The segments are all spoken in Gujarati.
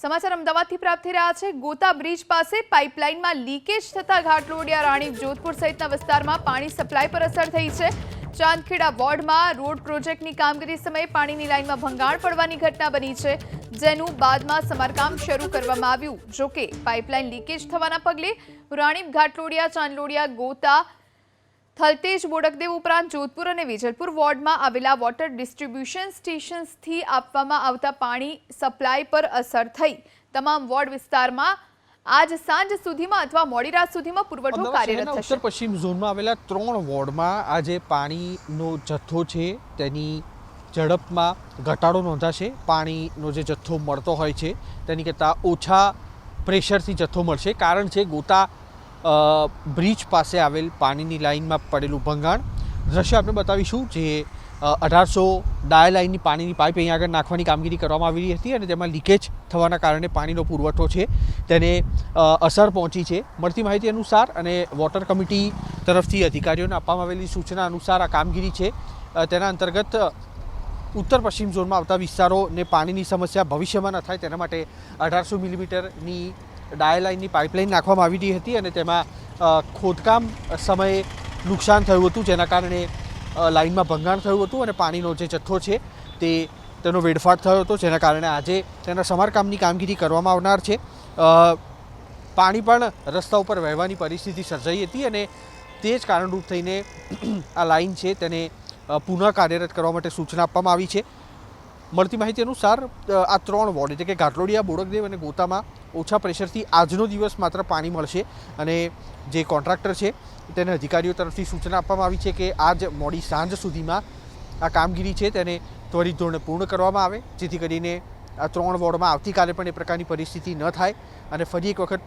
સમાચાર અમદાવાદથી પ્રાપ્ત થઈ રહ્યા છે. ગોતા બ્રિજ પાસે પાઇપલાઇનમાં લીકેજ થતા ઘાટલોડિયા રાણીપ જોધપુર સહિતના વિસ્તારમાં પાણી સપ્લાય પર અસર થઈ છે. ચાંદખેડા વોર્ડમાં રોડ પ્રોજેક્ટની કામગીરી સમયે પાણીની લાઇનમાં ભંગાણ પડવાની ઘટના બની છે. જેનું બાદમાં સમારકામ શરૂ કરવામાં આવ્યું. જોકે પાઇપલાઇન લીકેજ થવાના પગલે રાણીપ ઘાટલોડિયા, ચાંદલોડિયા, ગોતા થલતેજ બોડકદેવ ઉપરાંત જોધપુર અને વેજલપુર વોર્ડમાં આવેલા વોટર ડિસ્ટ્રીબ્યુશન સ્ટેશન્સથી આપવામાં આવતા પાણી સપ્લાય પર અસર થઈ. તમામ વોર્ડ વિસ્તારમાં આજ સાંજ સુધીમાં અથવા મોડી રાત સુધીમાં પુરવઠો કાર્યરત થશે. ઉત્તર પશ્ચિમ ઝોનમાં આવેલા ત્રણ વોર્ડમાં આજે પાણીનો જથ્થો છે તેની ઝડપમાં ઘટાડો નોંધાશે. પાણીનો જે જથ્થો મળતો હોય છે તેની કરતાં ઓછા પ્રેશરથી જથ્થો મળશે. કારણ છે ગોતા બ્રિજ પાસે આવેલ પાણીની લાઇનમાં પડેલું ભંગાણ. દ્રશ્ય આપણે બતાવીશું જે અઢારસો ડાય લાઇનની પાણીની પાઇપ અહીંયા આગળ નાખવાની કામગીરી કરવામાં આવી હતી અને તેમાં લીકેજ થવાના કારણે પાણીનો પુરવઠો છે, તેને અસર પહોંચી છે. મળતી માહિતી અનુસાર અને વોટર કમિટી તરફથી અધિકારીઓને આપવામાં આવેલી સૂચના અનુસાર આ કામગીરી છે. તેના અંતર્ગત ઉત્તર પશ્ચિમ ઝોનમાં આવતા વિસ્તારોને પાણીની સમસ્યા ભવિષ્યમાં ન થાય તેના માટે અઢારસો મિલીમીટરની ડાય લાઇનની પાઇપલાઇન નાખવામાં આવી હતી અને તેમાં ખોદકામ સમયે નુકસાન થયું હતું, જેના કારણે લાઇનમાં ભંગાણ થયું હતું અને પાણીનો જે જથ્થો છે તે તેનો વેડફાટ થયો હતો, જેના કારણે આજે તેના સમારકામની કામગીરી કરવામાં આવનાર છે. પાણી પણ રસ્તા ઉપર વહેવાની પરિસ્થિતિ સર્જાઈ હતી અને તે જ કારણરૂપ થઈને આ લાઈન છે તેને પુનઃ કાર્યરત કરવા માટે સૂચના આપવામાં આવી છે. મળતી માહિતી અનુસાર આ ત્રણ વોર્ડ એટલે કે ઘાટલોડિયા, બોડકદેવ અને ગોતામાં ઓછા પ્રેશરથી આજનો દિવસ માત્ર પાણી મળશે અને જે કોન્ટ્રાક્ટર છે, તેને અધિકારીઓ તરફથી સૂચના આપવામાં આવી છે કે આજ મોડી સાંજ સુધીમાં આ કામગીરી છે તેને ત્વરિત ધોરણે પૂર્ણ કરવામાં આવે, જેથી કરીને આ ત્રણ વોર્ડમાં આવતીકાલે પણ એ પ્રકારની પરિસ્થિતિ ન થાય અને ફરી એક વખત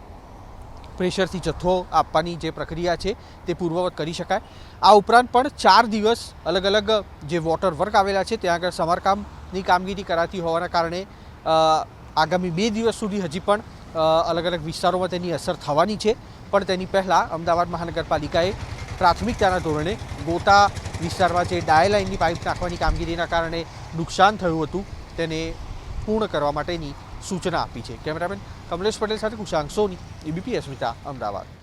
પ્રેશરથી જથ્થો આપવાની જે પ્રક્રિયા છે તે પૂર્વવત કરી શકાય. આ ઉપરાંત પણ ચાર દિવસ અલગ અલગ જે વોટર વર્ક આવેલા છે, ત્યાં આગળ સમારકામની કામગીરી કરાતી હોવાના કારણે આગામી બે દિવસ સુધી હજી પણ અલગ અલગ વિસ્તારોમાં તેની અસર થવાની છે. પણ તેની પહેલાં અમદાવાદ મહાનગરપાલિકાએ પ્રાથમિકતાના ધોરણે ગોતા વિસ્તારમાં જે ડાય લાઇનની પાઇપ નાખવાની કામગીરીના કારણે નુકસાન થયું હતું, તેને પૂર્ણ કરવા માટેની સૂચના આપી છે. કેમેરામેન કમલેશ પટેલ સાથે કુશાંક સોની, એબીપી અસ્મિતા, અમદાવાદ.